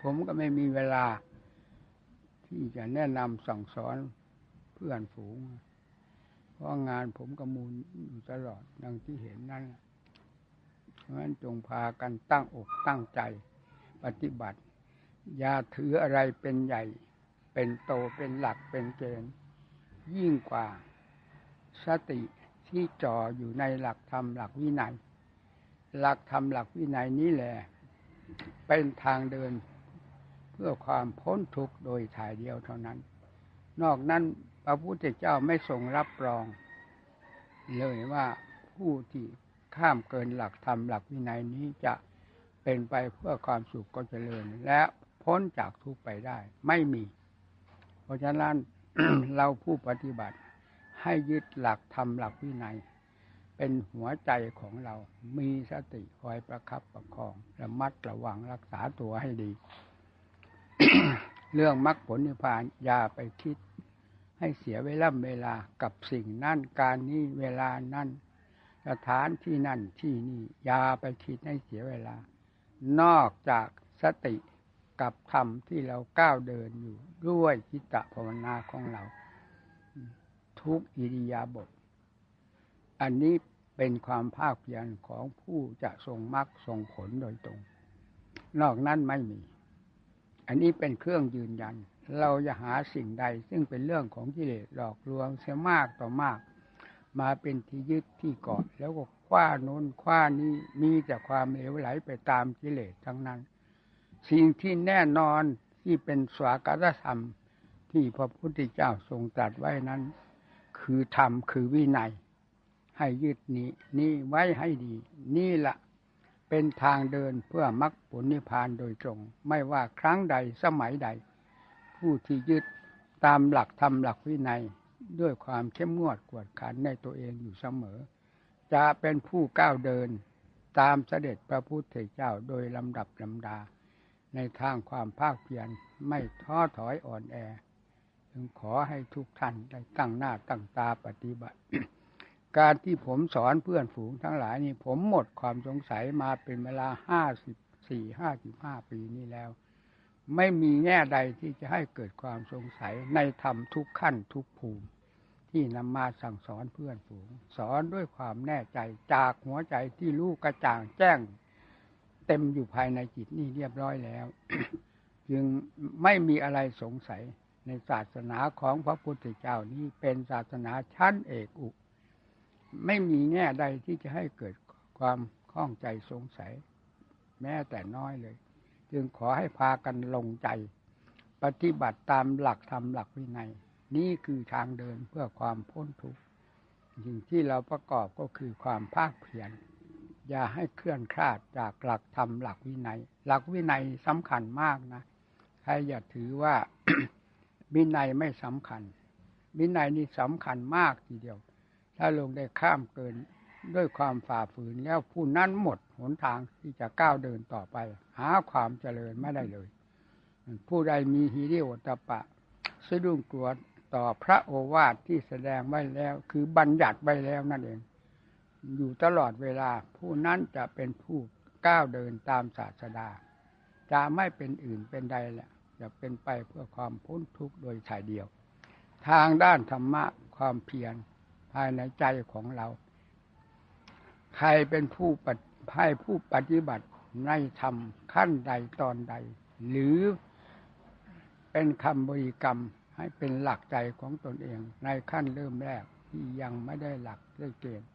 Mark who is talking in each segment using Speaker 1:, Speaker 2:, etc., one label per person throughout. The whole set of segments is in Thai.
Speaker 1: ผมก็ไม่มีเวลา ที่จะแนะนำสั่งสอนเพื่อนฝูง เพราะงานผมก็มูลอยู่ตลอดดังที่เห็นนั่นเพราะฉะนั้นจงพากันตั้งอกตั้งใจปฏิบัติ อย่าถืออะไรเป็นใหญ่ เป็นโตเป็นหลักเป็นเกณฑ์ยิ่งกว่าสติที่จ่ออยู่ในหลักธรรมหลักวินัย หลักธรรมหลักวินัยนี้แหละ เป็นทางเดิน เพื่อความพ้นทุกข์โดยถ่ายเดียวเท่านั้น นอกนั้นพระพุทธเจ้าไม่ทรงรับรอง เลยว่าผู้ที่ข้ามเกินหลักธรรมหลักวินัยนี้จะเป็นไปเพื่อความสุขก็เจริญ และพ้นจากทุกข์ไปได้ไม่มี เพราะฉะนั้นเราผู้ปฏิบัติให้ยึดหลักธรรมหลักวินัย เป็นหัวใจของเรา มีสติคอยประคับประคองระมัดระวังรักษาตัวให้ดี เรื่องมรรคผลนิพพานอย่าไปคิด ให้เสียเวลาเวลากับสิ่งนั่นการนี้เวลานั่นสถานที่นั่นที่นี่อย่าไปคิดให้เสียเวลา นอกจากสติกับธรรมที่เราก้าวเดินอยู่ด้วยจิตภาวนาของเรา ทุกอิริยาบถอันนี้เป็นความภาคเพียรของผู้จะทรงมรรคทรงผลโดยตรง นอกนั้นไม่มี อันนี้เป็นเครื่องยืนยัน เราจะหาสิ่งใด ซึ่งเป็นเรื่องของกิเลสหลอกลวงเสียมากต่อมาก มาเป็นที่ยึดที่เกาะแล้วก็คว้าโน้นคว้านี้มีแต่ความเหลวไหลไปตามกิเลสทั้งนั้น สิ่งที่แน่นอนที่เป็นสวากรธรรมที่พระพุทธเจ้าทรงตรัสไว้นั้น คือธรรมคือวินัย ให้ยึดนี้นี่ไว้ให้ดี นี่ละ เป็นทางเดินเพื่อมรรคผลนิพพานโดยตรง ไม่ว่าครั้งใดสมัยใด ผู้ที่ยึดตามหลักธรรมหลักวินัยด้วยความเข้มงวดกวดขันในตัวเองอยู่เสมอ จะเป็นผู้ก้าวเดินตามเสด็จพระพุทธเจ้าโดยลำดับลำดา ในทางความภาคเพียรไม่ท้อถอยอ่อนแอ จึงขอให้ทุกท่านได้ตั้งหน้าตั้งตาปฏิบัติ การที่ผมสอนเพื่อนฝูงทั้งหลายนี่ ผมหมดความสงสัยมาเป็นเวลาห้าสิบสี่ห้าสิบห้าปีนี้แล้ว ไม่มีแง่ใดที่จะให้เกิดความสงสัยในธรรมทุกขั้นทุกภูมิ ที่นำมาสั่งสอนเพื่อนฝูง สอนด้วยความแน่ใจจากหัวใจที่รู้กระจ่างแจ้ง เต็มอยู่ภายในจิตนี่เรียบร้อยแล้ว จึงไม่มีอะไรสงสัยในศาสนาของพระพุทธเจ้านี้เป็นศาสนาชั้นเอกอุ ไม่มีแง่ใดที่จะให้เกิดความข้องใจสงสัย แม้แต่น้อยเลย จึงขอให้พากันลงใจ ปฏิบัติตามหลักธรรมหลักวินัย นี่คือทางเดินเพื่อความพ้นทุกข์สิ่งที่เราประกอบก็คือความภาคเพียรอย่าให้เคลื่อนคลาดจากหลักธรรมหลักวินัย หลักวินัยสำคัญมากนะใครอย่าถือว่าวินัยไม่สำคัญ วินัยนี่สำคัญมากทีเดียว ถ้าลงได้ข้ามเกินด้วยความฝ่าฝืนแล้วผู้นั้นหมดหนทางที่จะก้าวเดินต่อไป หาความเจริญไม่ได้เลย ผู้ใดมีฮิริโอตปะสะดุ้งกลัวต่อพระโอวาทที่แสดงไว้แล้ว คือบัญญัติไว้แล้วนั่นเอง อยู่ตลอดเวลาผู้นั้นจะเป็นผู้ก้าวเดินตามศาสดา จะไม่เป็นอื่นเป็นใดแหละจะเป็นไปเพื่อความพ้นทุกข์โดยถ่ายเดียว ทางด้านธรรมะความเพียรายในใจของเรา ใครเป็นผู้ปฏิให้ผู้ปฏิบัติในธรรมขั้นใดตอนใด หรือเป็นคำบริกรรมให้เป็นหลักใจของตนเอง ในขั้นเริ่มแรกที่ยังไม่ได้หลักได้เกณฑ์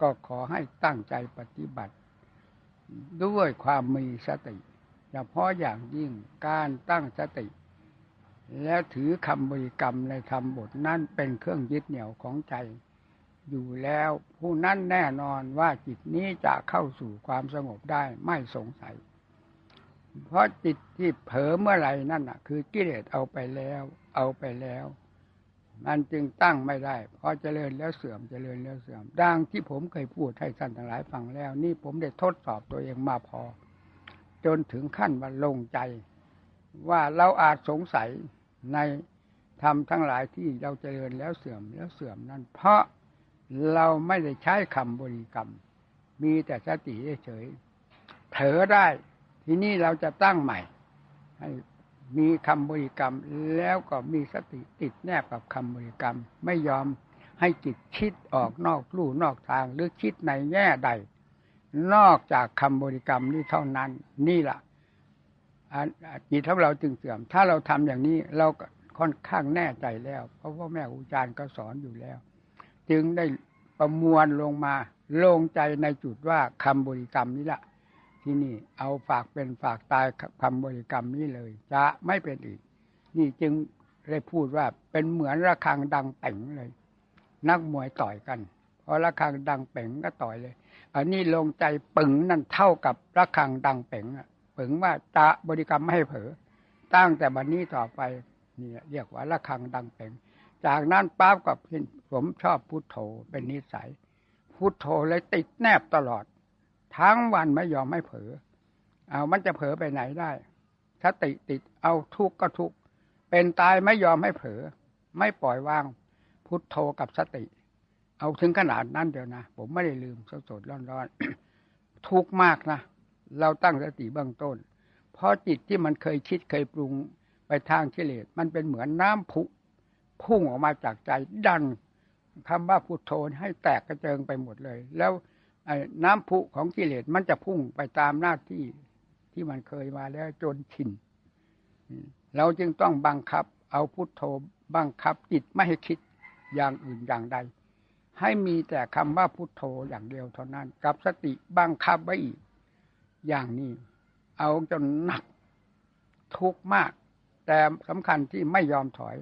Speaker 1: ก็ขอให้ตั้งใจปฏิบัติ ด้วยความมีสติเฉพาะอย่างยิ่งการตั้งสติ แล้วถือคำบริกรรมในธรรมบทนั้นเป็นเครื่องยึดเหนี่ยวของใจ อยู่แล้ว ผู้นั้นแน่นอนว่าจิตนี้จะเข้าสู่ความสงบได้ไม่สงสัย เพราะจิตที่เผลอเมื่อไหร่นั่นน่ะ คือกิเลสเอาไปแล้ว เอาไปแล้วมันจึงตั้งไม่ได้พอเจริญแล้วเสื่อมเจริญแล้วเสื่อม ดังที่ผมเคยพูดให้ท่านทั้งหลายฟังแล้ว นี่ผมได้ทดสอบตัวเองมาพอ จนถึงขั้นว่าลงใจ ว่าเราอาจสงสัยในธรรมทั้งหลายที่เราเจริญแล้วเสื่อมแล้วเสื่อมนั้นเพราะ เราไม่ได้ใช้คำบริกรรม มีแต่สติเฉยเผลอได้ทีนี้เราจะตั้งใหม่ ให้มีคำบริกรรมแล้วก็มีสติติดแนบกับคำบริกรรม ไม่ยอมให้จิตคิดออกนอกลู่นอกทางหรือคิดในแง่ใด นอกจากคำบริกรรมนี้เท่านั้น นี่แหละจิตของเราจึงเสื่อม ถ้าเราทำอย่างนี้เราก็ค่อนข้างแน่ใจแล้ว เพราะว่าแม่ครูอาจารย์ก็สอนอยู่แล้ว จึงได้ประมวลลงมาลงใจในจุดว่าคำบริกรรมนี้แหละที่นี่เอาฝากเป็นฝากตายคำบริกรรมนี้เลย จะไม่เป็นอีก นี่จึงได้พูดว่าเป็นเหมือนระฆังดังเป่งเลย นักมวยต่อยกันพอระฆังดังเป่งก็ต่อยเลย อันนี้ลงใจปึงนั่นเท่ากับระฆังดังเป่งอะปึงว่าจะบริกรรมไม่ให้เผลอตั้งแต่บันนี้ต่อไปนี่เรียกว่าระฆังดังเป่ง จากนั้นปั๊บกับผมชอบพุทโธเป็นนิสัย พุทโธเลยติดแนบตลอด ทั้งวันไม่ยอมไม่เผลอเอามันจะเผลอไปไหนได้ถ้าติติดเอาทุกข์ก็ทุกข์เป็นตายไม่ยอมให้เผลอไม่ปล่อยวาง พุทโธกับสติ เอาถึงขนาดนั้นเดียวนะ ผมไม่ได้ลืมสดสดร้อนร้อนทุกข์มากนะ เราตั้งสติเบื้องต้น เพราะจิตที่มันเคยคิดเคยปรุงไปทางกิเลสมันเป็นเหมือนน้ำผุ พุ่งออกมาจากใจดันคำว่าพุทโธให้แตกกระเจิงไปหมดเลย แล้วน้ำพุของกิเลสมันจะพุ่งไปตามหน้าที่ที่มันเคยมาแล้วจนชินเราจึงต้องบังคับ เอาพุทโธบังคับจิตไม่ให้คิดอย่างอื่นอย่างใด ให้มีแต่คำว่าพุทโธอย่างเดียวเท่านั้น กับสติบังคับไว้อีก อย่างนี้ เอาจนหนักทุกข์มาก แต่สำคัญที่ไม่ยอมถอย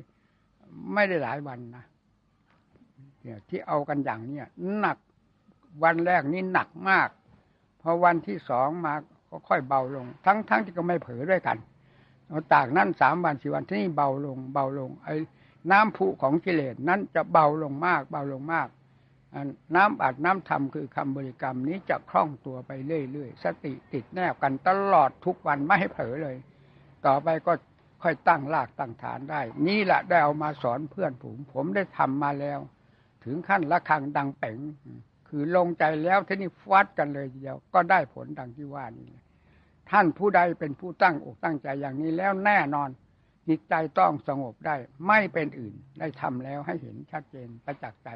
Speaker 1: ไม่ได้หลายวันนะเนี่ยที่เอากันอย่างเนี้ยหนักวันแรกนี่หนักมาก พอวันที่สองมาก็ค่อยเบาลง ทั้งทั้งที่ก็ไม่เผลอด้วยกันตากนั้นสามวันสี่วันที่นี่เบาลง เบาลง ไอ้น้ำผุของกิเลสนั้นจะเบาลงมาก เบาลงมากน้ำอัดน้ำทำคือคำบริกรรมนี้จะคล่องตัวไปเรื่อยๆสติติดแนบกันตลอดทุกวันไม่ให้เผลอเลย ต่อไปก็ ค่อยตั้งรากตั้งฐานได้ นี่แหละได้เอามาสอนเพื่อนผม ผมได้ทำมาแล้ว ถึงขั้นละคังดังเป่ง คือลงใจแล้วทีนี้ฟัดกันเลยเดียว ก็ได้ผลดังที่ว่านี่ท่านผู้ใดเป็นผู้ตั้งอกตั้งใจอย่างนี้แล้วแน่นอนจิตใจต้องสงบได้ ไม่เป็นอื่นได้ทำแล้วให้เห็นชัดเจนประจักษ์ใจ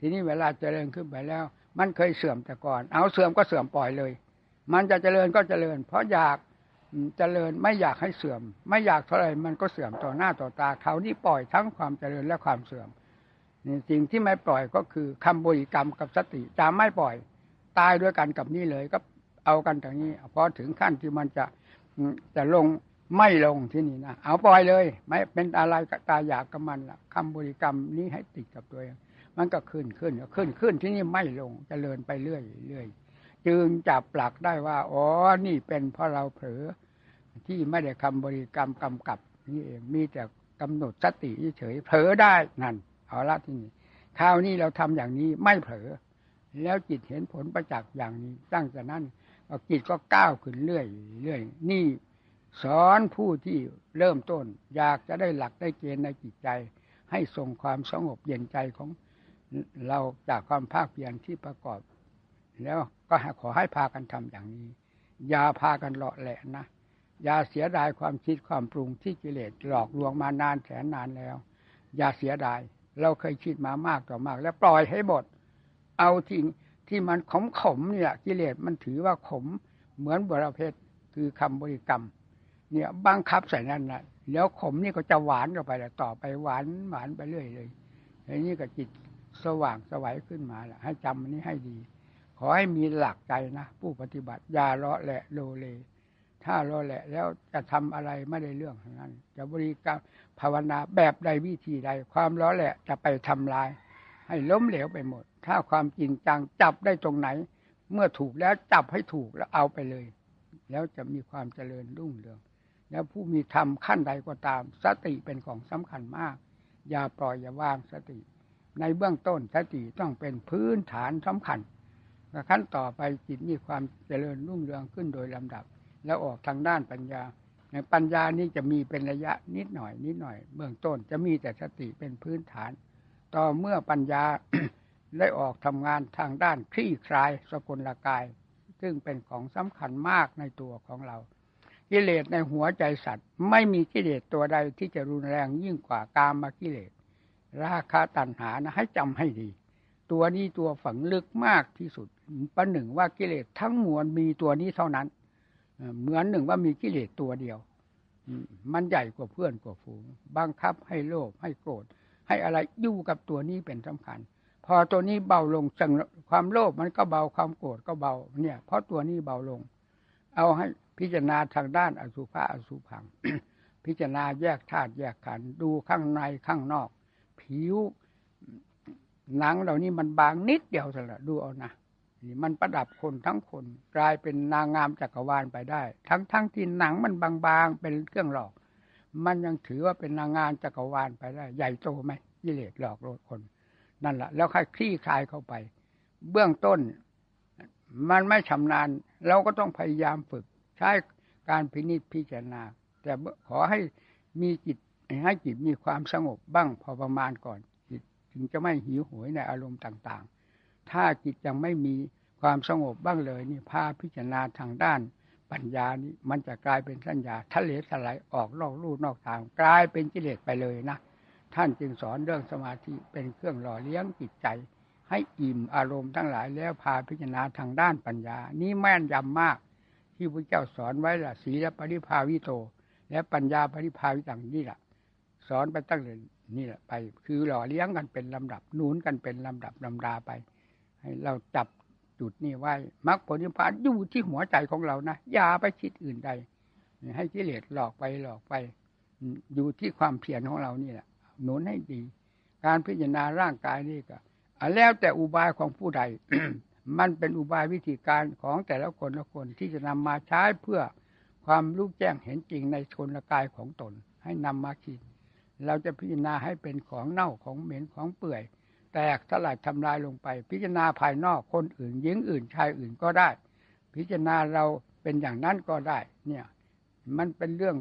Speaker 1: ทีนี้เวลาเจริญขึ้นไปแล้ว มันเคยเสื่อมแต่ก่อน เอาเสื่อมก็เสื่อมปล่อยเลย มันจะเจริญก็เจริญ เพราะอยาก เจริญไม่อยากให้เสื่อม ไม่อยากเท่าไรมันก็เสื่อมต่อหน้าต่อตาเขานี่ปล่อยทั้งความเจริญและความเสื่อมสิ่งที่ไม่ปล่อยก็คือคำบริกรรมกับสติจะไม่ปล่อยตายด้วยกันกับนี่เลยก็เอากันอย่างนี้พอถึงขั้นที่มันจะจะลงไม่ลงที่นี่นะเอาปล่อยเลย ไม่เป็นอะไรก็ตายอยากกับมันละคำบริกรรมนี้ให้ติดกับตัวเองมันก็ขึ้นขึ้นขึ้นขึ้นที่นี่ไม่ลงจเจริญไปเรื่อยเรื่อย จึงจับหลักได้ว่า อ๋อ นี่เป็นเพราะเราเผลอที่ไม่ได้คำบริกรรมกำกับ นี่เองมีแต่กำหนดสติเฉยเผลอได้นั่นเอาละที่นี่คราวนี้เราทำอย่างนี้ไม่เผลอ แล้วจิตเห็นผลประจักษ์อย่างนี้ ตั้งแต่นั้นจิตก็ก้าวขึ้นเรื่อยเรื่อยนี่สอนผู้ที่เริ่มต้น อยากจะได้หลักได้เกณฑ์ในจิตใจ ให้ทรงความสงบเย็นใจของเราจากความภาคเพียรที่ประกอบ แล้วก็ขอให้พากันทำอย่างนี้ อย่าพากันเลาะแหละนะอย่าเสียดายความคิดความปรุงที่กิเลสหลอกลวงมานานแสนนานแล้ว อย่าเสียดาย เราเคยคิดมามากต่อมาก แล้วปล่อยให้หมด เอาที่ที่มันขมขมเนี่ยกิเลสมันถือว่าขมเหมือนบรเพศคือคำบริกรรม เนี่ยบังคับใส่นั่นนะแล้วขมนี่ก็จะหวานกันไปแล้วต่อไปหวานหวานไปเรื่อยเลยอันนี้ก็จิตสว่างสวัยขึ้นมาแหละให้จำอันนี้ให้ดี อให้มีหลักใจนะ ผู้ปฏิบัติอย่าเลาะแหละโลเล ถ้ารอแหละแล้วจะทำอะไรไม่ได้เรื่องทั้งนั้น จะบริกรรมภาวนาแบบใดวิธีใด ความร้อแหละจะไปทำลาย ให้ล้มเหลวไปหมด ถ้าความจริงจังจับได้ตรงไหน เมื่อถูกแล้วจับให้ถูกแล้วเอาไปเลย แล้วจะมีความเจริญรุ่งเรือง แล้วผู้มีธรรมขั้นใดก็ตาม สติเป็นของสำคัญมาก อย่าปล่อยอย่าวางสติ ในเบื้องต้นสติต้องเป็นพื้นฐานสำคัญ ขั้นต่อไปจิตมีความเจริญรุ่งเรืองขึ้นโดยลำดับ แล้วออกทางด้านปัญญาในปัญญานี้จะมีเป็นระยะนิดหน่อยนิดหน่อย เบื้องต้นจะมีแต่สติเป็นพื้นฐาน ต่อเมื่อปัญญาได้ออกทำงานทางด้านคลี่คลายสกุลกาย ซึ่งเป็นของสำคัญมากในตัวของเรากิเลสในหัวใจสัตว์ ไม่มีกิเลสตัวใดที่จะรุนแรงยิ่งกว่ากามกิเลส ราคาตัณหานะให้จำให้ดี ตัวนี้ตัวฝังลึกมากที่สุดประหนึ่งว่ากิเลสทั้งมวลมีตัวนี้เท่านั้นเหมือนหนึ่งว่ามีกิเลสตัวเดียวมันใหญ่กว่าเพื่อนกว่าฝูงบังคับให้โลภให้โกรธให้อะไรอยู่กับตัวนี้เป็นสำคัญ พอตัวนี้เบาลงจังความโลภมันก็เบาความโกรธก็เบาเนี่ย เพราะตัวนี้เบาลง เอาให้พิจารณาทางด้านอสุภะอสุพัง พิจารณาแยกธาตุแยกขันธ์ดูข้างในข้างนอก ผิว หนังเหล่านี้มันบางนิดเดียวสิละดูเอานะนี่มันประดับคนทั้งคนกลายเป็นนางงามจักรวาลไปได้ ทั้งทั้งที่หนังมันบางๆเป็นเครื่องหลอก มันยังถือว่าเป็นนางงามจักรวาลไปได้ ใหญ่โตไหมกิเลสหลอกลวงคน นั่นแหละแล้วค่อยคลี่คลายเข้าไป เบื้องต้น มันไม่ชำนาญ เราก็ต้องพยายามฝึก ใช้การพินิจพิจารณา แต่ขอให้มีจิตให้จิตมีความสงบบ้างพอประมาณก่อน ถึงจะไม่หิวโหยในอารมณ์ต่างๆ ถ้าจิตยังไม่มีความสงบบ้างเลยนี่พาพิจารณาทางด้านปัญญานี้มันจะกลายเป็นสัญญาทะเลสลายออกนอกลู่นอกทาง กลายเป็นกิเลสไปเลยนะ ท่านจึงสอนเรื่องสมาธิเป็นเครื่องหล่อเลี้ยงจิตใจ ให้อิ่มอารมณ์ทั้งหลายแล้วพาพิจารณาทางด้านปัญญา นี้แม่นยำมาก ที่พระเจ้าสอนไว้ละศีลปริภาวิโต และปัญญาปริภาวิตังนี่แหละสอนไปตั้งแต่ นี่แหละไปคือหล่อเลี้ยงกันเป็นลำดับนุนกันเป็นลำดับลำดาไป ให้เราจับจุดนี้ไว้มรรคผลนิพพานอยู่ที่หัวใจของเรานะอย่าไปคิดอื่นใด ให้กิเลสหลอกไปหลอกไป อยู่ที่ความเพียรของเรานี่แหละหนุนให้ดี การพิจารณาร่างกายนี่ก็แล้วแต่อุบายของผู้ใด มันเป็นอุบายวิธีการของแต่ละคนละคนที่จะนำมาใช้เพื่อความรู้แจ้งเห็นจริงในชนละกายของตน ให้นำมาคิด เราจะพิจารณาให้เป็นของเน่าของเหม็นของเปื่อย แตกสลายทำลายลงไป พิจารณาภายนอกคนอื่นหญิงอื่นชายอื่นก็ได้ พิจารณาเราเป็นอย่างนั้นก็ได้ เนี่ย มันเป็นเรื่อง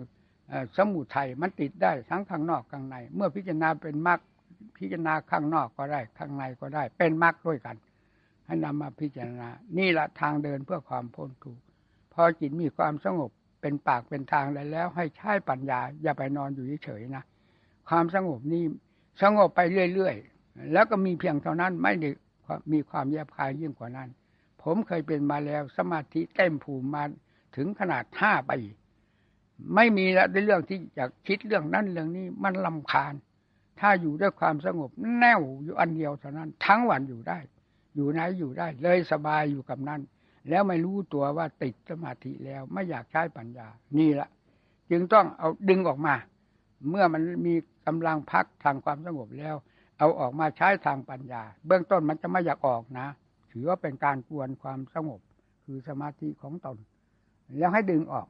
Speaker 1: สมุทัยมันติดได้ทั้งข้างนอกข้างใน เมื่อพิจารณาเป็นมรรคพิจารณาข้างนอกก็ได้ ข้างในก็ได้ เป็นมรรคด้วยกัน ให้นำมาพิจารณา นี่แหละทางเดินเพื่อความพ้นทุกข์พอจิตมีความสงบเป็นปากเป็นทางได้แล้ว ให้ใช้ปัญญา อย่าไปนอนอยู่เฉยๆนะ ความสงบนี้สงบไปเรื่อยๆ แล้วก็มีเพียงเท่านั้นไม่ได้มีความแยบคายยิ่งกว่านั้น ผมเคยเป็นมาแล้วสมาธิเต็มภูมิมาถึงขนาดห้าปีไม่มีล้วในเรื่องที่อยากคิดเรื่องนั้นเรื่องนี้มันลำคาญ ถ้าอยู่ด้วยความสงบแน่วอยู่อันเดียวเท่านั้น ทั้งวันอยู่ได้ อยู่ไหนอยู่ได้ เลยสบายอยู่กับนั้น แล้วไม่รู้ตัวว่าติดสมาธิแล้วไม่อยากใช้ปัญญา นี่ละจึงต้องเอาดึงออกมา เมื่อมันมีกำลังพักทางความสงบแล้ว เอาออกมาใช้ทางปัญญา เบื้องต้นมันจะไม่อยากออกนะ ถือว่าเป็นการกวนความสงบ คือสมาธิของตน แล้วให้ดึงออก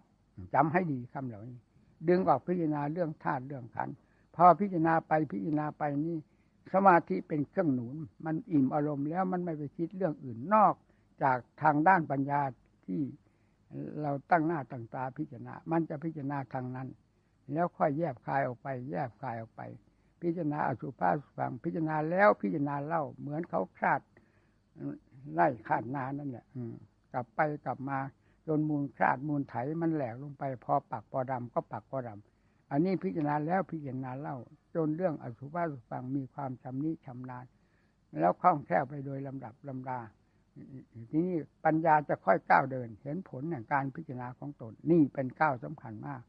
Speaker 1: จำให้ดีคำเหล่านี้ ดึงออกพิจารณาเรื่องธาตุเรื่องขันพอพิจารณาไปพิจารณาไปนี่ สมาธิเป็นเครื่องหนุน มันอิ่มอารมณ์แล้วมันไม่ไปคิดเรื่องอื่นนอกจากทางด้านปัญญาที่เราตั้งหน้าตั้งตาพิจารณา มันจะพิจารณาทางนั้น แล้วค่อยแยบคายออกไป แยบคายออกไป พิจารณาอสุภาสุฟังพิจารณาแล้วพิจารณาเล่าเหมือนเขาคลาดไล่ขาดนานั่นแหละกลับไปกลับมาจนมูลคลาดมูลไถมันแหลกลงไป พอปักพอดำก็ปักพอดำอันนี้พิจารณาแล้วพิจารณาเล่า จนเรื่องอสุภาสุฟังมีความชำนิชำนาญแล้วคล่องแคล่วไปโดยลำดับลำดาทีนี้ปัญญาจะค่อยก้าวเดิน เห็นผลแห่งการพิจารณาของตนนี่เป็นก้าวสำคัญมาก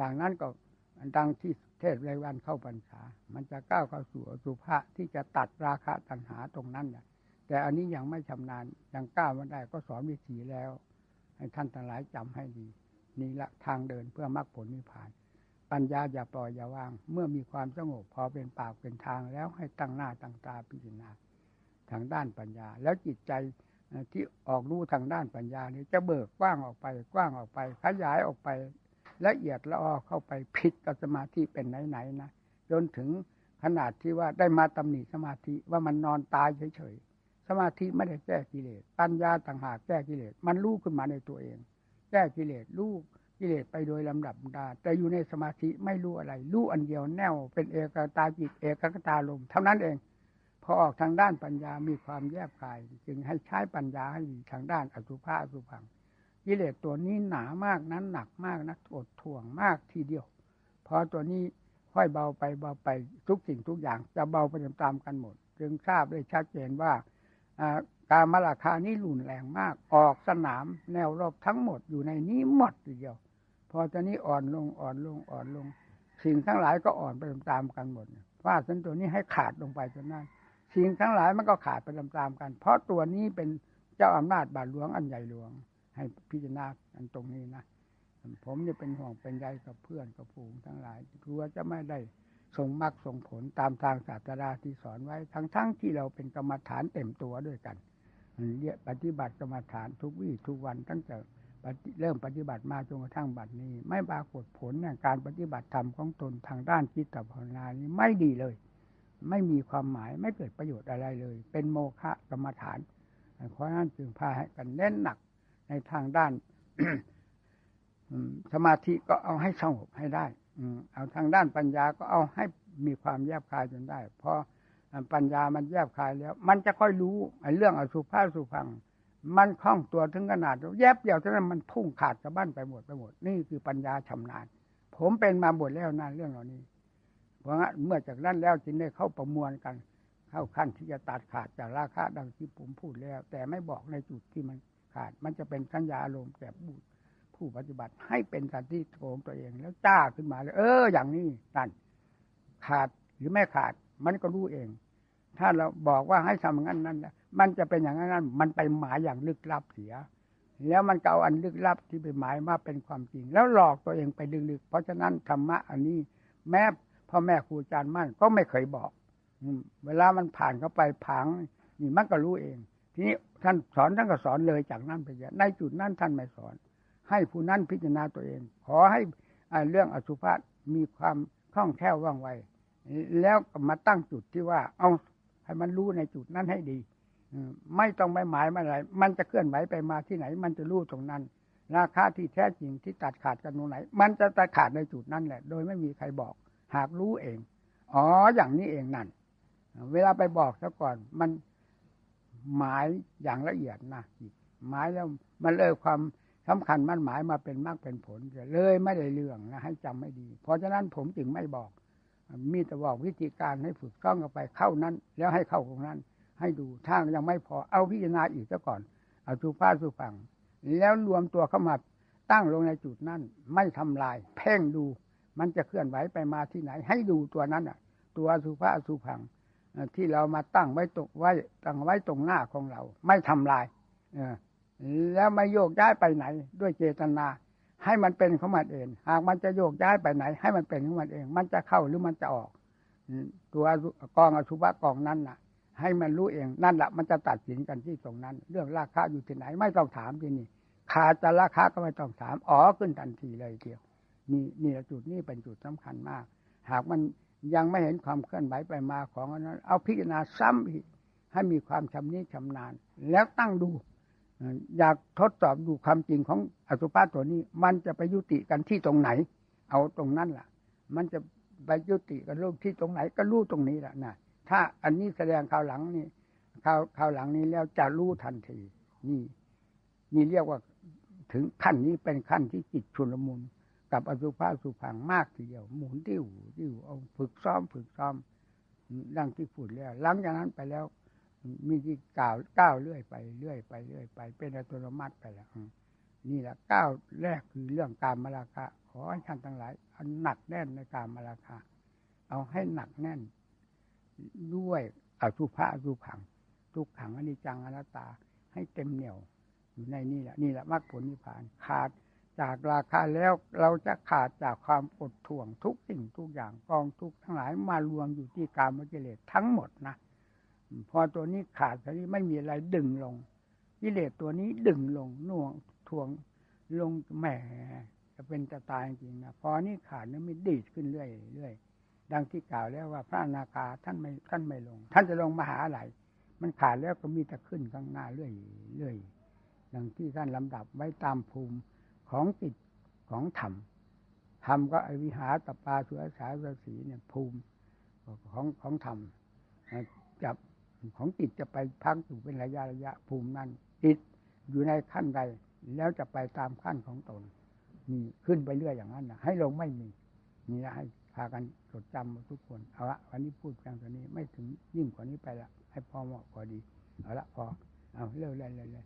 Speaker 1: จากนั้นก็ดังที่เทศรายวันเข้าปัญษา มันจะก้าวเข้าสู่สุภะที่จะตัดราคะตัณหาตรงนั้นเนี่ยแต่อันนี้ยังไม่ชำนาญยังก้าวมาได้ก็สอนวิธีแล้ว ให้ท่านทั้งหลายจำให้ดี นี่ละทางเดินเพื่อมรรคผลนิพพาน ปัญญาอย่าปล่อยอย่าวาง เมื่อมีความสงบพอเป็นปากเป็นทางแล้วให้ตั้งหน้าตั้งตาพิจารณาทางด้านปัญญา แล้วจิตใจที่ออกรู้ทางด้านปัญญานี้จะเบิกกว้างออกไปกว้างออกไป ขยายออกไป ละเอียดละออเข้าไปผิดกับสมาธิเป็นไหนๆนะจนถึงขนาดที่ว่าได้มาตำหนิสมาธิว่ามันนอนตายเฉยๆสมาธิไม่ได้แก้กิเลสปัญญาต่างหากแก้กิเลสมันรู้ขึ้นมาในตัวเอง แก้กิเลสรู้กิเลสไปโดยลำดับดา แต่อยู่ในสมาธิไม่รู้อะไร รู้อันเดียวแน่วเป็นเอกตาจิตเอกตาลมเท่านั้นเองพอออกทางด้านปัญญามีความแยบกาย จึงให้ใช้ปัญญาให้ทางด้านอสุภะอสุพัง กิเลสตัวนี้หนามากนั้นหนักมากนะอดถ่วงมากทีเดียว พอตัวนี้ค่อยเบาไปเบาไปทุกสิ่งทุกอย่าง จะเบาไปตามกันหมด จึงทราบได้ชัดเจนว่าการมาราคานี้รุนแรงมาก ออกสนามแนวรอบทั้งหมดอยู่ในนี้หมดทีเดียว พอตอนนี้อ่อนลงอ่อนลงอ่อนลง สิ่งทั้งหลายก็อ่อนไปตามกันหมดฟาดสันตัวนี้ให้ขาดลงไปจนนั้นสิ่งทั้งหลายมันก็ขาดไปตามๆกัน เพราะตัวนี้เป็นเจ้าอำนาจบาดหลวงอันใหญ่หลวง ให้พิจารณาอันตรงนี้นะผมจะเป็นห่วงเป็นใยกับเพื่อนกับผูงทั้งหลายกลัวจะไม่ได้ส่งมรรคส่งผลตามทางศาสตราที่สอนไว้ ทั้งๆทที่เราเป็นกรรมฐานเต็มตัวด้วยกันเรียปฏิบัติกรรมฐานทุกวี่ทุกวันตั้งแต่เริ่มปฏิบัติมาจนกระทั่งบัดนี้ ไม่ปรากฏผลในการปฏิบัติธรรมของตนทางด้านจิตภาวนานี้ไม่ดีเลย ไม่มีความหมายไม่เกิดประโยชน์อะไรเลย เป็นโมฆะกรรมฐานเพราะนั้นจึงพาให้กันเน้นหนัก ในทางด้านสมาธิก็เอาให้สงบให้ได้เอาทางด้านปัญญาก็เอาให้มีความแยบคายจนได้พอปัญญามันแยบคายแล้ว มันจะค่อยรู้ไอ้เรื่องอสุภาสุพัง มันคล่องตัวถึงขนาด แยบเดียวเท่านั้นมันพุ่งขาดกระบ้านไปหมดไปหมด นี่คือปัญญาชำนาญ ผมเป็นมาบทแล้วนานเรื่องเหล่านี้ เพราะงั้นเมื่อจากนั้นแล้วจึงได้เข้าประมวลกัน เข้าขั้นที่จะตัดขาดจากราคาดังที่ผมพูดแล้ว แต่ไม่บอกในจุดที่มัน ขาด มันจะเป็นสัญญาอารมณ์แก่ผู้ผู้ปฏิบัติ ให้เป็นสันติโงตัวเอง แล้วจ้าขึ้นมาเลยเออ อย่างนี้นั่นขาดหรือไม่ขาด มันก็รู้เอง ถ้าเราบอกว่าให้ทำอย่างนั้นนั้นมันจะเป็นอย่างนั้น มันไปหมายอย่างลึกลับเสีย แล้วมันก็เอาอันลึกลับที่ไปหมายมาเป็นความจริง แล้วหลอกตัวเองไปลึกๆเพราะฉะนั้นธรรมะอันนี้ แม้พ่อแม่ครูอาจารย์มั่นก็ไม่เคยบอกเวลามันผ่านเข้าไปผังนี่มันก็รู้เอง ทีนี้ ท่านสอนท่านก็สอนเลยจากนั้นไปเยอะในจุดนั้นท่านไม่สอน ให้ผู้นั้นพิจารณาตัวเอง ขอให้เรื่องอสุภะมีความคล่องแคล่วว่องไวแล้วมาตั้งจุดที่ว่า เอาให้มันรู้ในจุดนั้นให้ดีไม่ต้องไปหมายมาอะไร มันจะเคลื่อนไหวไปมาที่ไหน มันจะรู้ตรงนั้น ราคาที่แท้จริงที่ตัดขาดกันตรงไหน มันจะตัดขาดในจุดนั้นแหละ โดยไม่มีใครบอก หากรู้เอง อ๋อ อย่างนี้เองนั่น เวลาไปบอกซะก่อน มัน หมายอย่างละเอียดนะหมายแล้วมันเลยความสำคัญมันหมายมาเป็นมากเป็นผลเลยไม่ได้เรื่องนะให้จำไม่ดี เพราะฉะนั้นผมจึงไม่บอก มีแต่บอกวิธีการให้ฝึกต้องกันไปเข้านั้น แล้วให้เข้าตรงนั้น ให้ดูถ้ายังไม่พอเอาพิจารณาอีกซะก่อน เอาสุภาพสุฟัง แล้วรวมตัวเข้ามาตั้งลงในจุดนั้น ไม่ทำลาย เพ่งดู มันจะเคลื่อนไหวไปมาที่ไหน ให้ดูตัวนั้นอะ ตัวสุภาพสุพัง ที่เรามาตั้งไว้ตกไว้ตั้งไว้ตรงหน้าของเรา ไม่ทำลายอแล้วไม่โยกย้ายไปไหน ด้วยเจตนา ให้มันเป็นของมันเองหากมันจะโยกย้ายไปไหน ให้มันเป็นของมันเอง มันจะเข้าหรือมันจะออกตัวกองอสุภะกองนั้นน่ะ ให้มันรู้เองนั่นแหละมันจะตัดสินกันที่ตรงนั้น เรื่องราคาอยู่ที่ไหนไม่ต้องถามที่นี่ขาดจะราคาก็ไม่ต้องถามอ๋อขึ้นทันทีเลยเดียว นี่นี่จุดนี้เป็นจุดสำคัญมาก หากมัน ยังไม่เห็นความเคลื่อนไหวไปมาของอนั้น เอาพิจารณาซ้ำอีกให้มีความชำนิชำนาญ แล้วตั้งดู อยากทดสอบดูความจริงของอสุภะตัวนี้ มันจะไปยุติกันที่ตรงไหน เอาตรงนั้นล่ะ มันจะไปยุติกันรูปที่ตรงไหนก็รู้ตรงนี้แหละนะถ้าอันนี้แสดงข่าวหลังนี่ข่าวข่าวหลังนี้แล้วจะรู้ทันที นี่นี่เรียกว่าถึงขั้นนี้เป็นขั้นที่จิตชุลมุน กับอสุภะสุพังมากทีเดียวหมุนติ้วติ้วเอาฝึกซ้อมฝึกซ้อมดังที่พูดแล้ว หลังจากนั้นไปแล้ว มีที่ก้าวก้าวเรื่อยไปเรื่อยไปเรื่อยไป เป็นอัตโนมัติไปแล้วนี่แหละก้าวแรกคือเรื่องการมาราคาขอให้ท่านทั้งหลายอันหนักแน่นในการมาราคาเอาให้หนักแน่น ด้วยอสุภะสุผัง ทุกขังอนิจจังอนัตตา ให้เต็มเหนี่ยวอยู่ในนี่แหละนี่แหละมรรคผลนิพพานขาด จากราคาแล้วเราจะขาดจากความอดถ่วงทุกสิ่งทุกอย่างกองทุกทั้งหลายมารวมอยู่ที่การมกิเลสทั้งหมดนะพอตัวนี้ขาดตอนนี้ไม่มีอะไรดึงลงกิเลสตัวนี้ดึงลงน่วงทวงลงแหมจะเป็นจะตายจริงนะพอนี้ขาดนี่ไม่ดีดขึ้นเรื่อยเรื่อยดังที่กล่าวแล้วว่าพระนาคาท่านไม่ท่านไม่ลง ท่านจะลงมาหาอะไรมันขาดแล้วก็มีแต่ขึ้นข้างหน้าเรื่อยเรื่อยดังที่ท่านลำดับไว้ตามภูมิ ของจิตของธรรมธรรมก็อวิหารตปาสุอสาสสีเนี่ยภูมิของของธรรมจับของจิตจะไปพักอยู่เป็นระยะระยะภูมินั้นจิตอยู่ในขั้นใดแล้วจะไปตามขั้นของตนนี่ขึ้นไปเรื่อยอย่างนั้นนะให้ลงไม่มีนี่นะให้พากันจดจำทุกคนเอาละวันนี้พูดเพียงเท่านี้ไม่ถึงยิ่งกว่านี้ไปละให้พอเหมาะพอดีเอาละพอเอาเร็วเลยเลยเลย